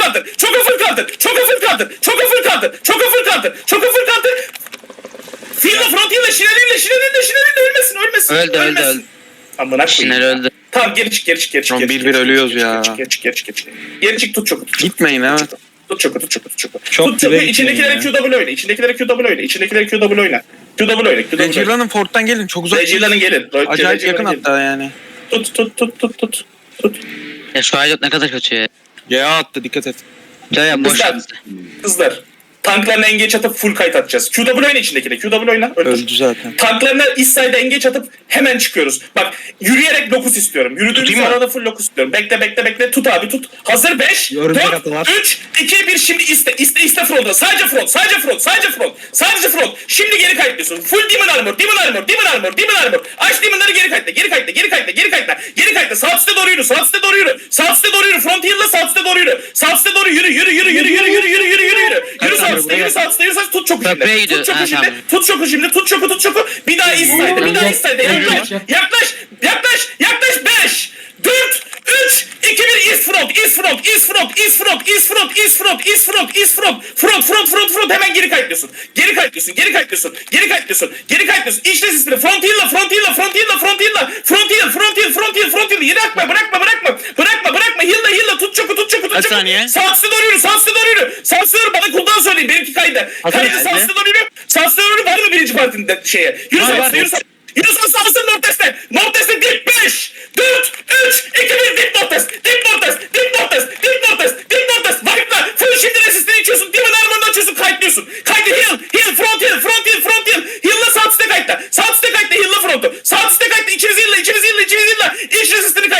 kaldır. Çok hafif kaldır. Çok hafif kaldır. Çok hafif kaldır. Çok hafif kaldır. Çok hafif kaldır. Fiyatla front yılla şinelinle şinelinle şinelinle ölmesin ölmesin. Öldü, öldü, ölmesin. öldü. Amına Şinel koyayım. öldü. Tamam geri çık geri çık geri çık. Lan geri bir çık, bir geri ölüyoruz çık, ya. Geri çık geri çık geri çık. Geri çık tut çoku tut. çoku. Gitmeyin ha. Tut çoku tut çoku tut çoku. Çok tut çoku içindekilere gitmeyin QW oyna. İçindekilere QW oyna. İçindekilere QW oyna. QW oyna. QW oyna. Fort'tan gelin çok uzak. Regilan'ın gelin. Acayip Regilan'ın yakın gelin. hatta yani. Tut tut tut tut tut. Tut. Ya şu aydot ne kadar kötü ya. Ya attı dikkat et. Ya ya boş Kızlar. Kızlar. Tanklarına engage atıp full kayıt atacağız. QW oyna içindekine. QW oyna. Öldür. Öldü zaten. Tanklarına east side'a engage atıp hemen çıkıyoruz. Bak yürüyerek lokus istiyorum. Yürüdüğümüz Tutayım mı? arada full lokus istiyorum. Bekle bekle bekle. Tut abi tut. Hazır 5, Örümcek 4, atı var. 3, 2, 1 şimdi iste. İste iste fronta. Sadece front. Sadece front. Sadece front. Sadece front. Şimdi geri kayıtlıyorsun. Full demon armor. Demon armor. Demon armor. Demon armor. Aç demonları geri kayıtla. Geri kayıtla. Geri kayıtla. Geri kayıtla. Geri kayıtla. Sağ üstte doğru yürü. Sağ üstte doğru yürü. Sağ üstte doğru yürü. Front heal'la sağ üstte doğru yürü. Yürü. Yürü yürü yürü yürü yürü yürü yürü yürü yürü. Üstte. Yürü sağ üstte. Yürü sağ üstte. Tut Köprüye şimdi. Tut çoku Ha, şimdi. Tut çoku şimdi. Tut çoku tut çoku. Bir daha side'e. Bir daha side'e. Yaklaş. Yaklaş. Yaklaş. Yaklaş. 5, 4, 3, 2, 1. East front. East front. East front. East front. East front. East front. East front. East front. Front. Front. Front. Front. Hemen geri kayıtlıyorsun. Geri kayıtlıyorsun. Geri kayıtlıyorsun. Geri kayıtlıyorsun. Geri kayıtlıyorsun. İşte sistemi. Front heal'la. Front heal'la. Front heal'la. Front. Bırakma. Bırakma. Bırakma. Burada Kaç saniye? Sansın önünü, sansın önünü. Sansın önünü bana kuldan söyleyin. Benimki kaydı. Kaydı geldi. sansın önünü. Sansın var mı birinci partinin de- şeye? Yürü Var, var. sansın, yürü sansın. Yürü sansın, sansın Nortes'te. Nortes'te dip 5, 4, 3, 2, 1 dip Nortes. Dip Nortes, dip Nortes, dip Nortes, dip Nortes. Vakıfla, full şimdi resistini içiyorsun. Demon Armor'dan açıyorsun, kayıtlıyorsun. Kaydı heal, heal, front heal, front heal, front heal. Heal'la sağ üstte kayıtla. Sağ üstte kayıtla, heal'la frontu. Sağ üstte kayıtla, içiniz heal'la, içiniz heal'la, içiniz heal'la. İç resistini kayıtla.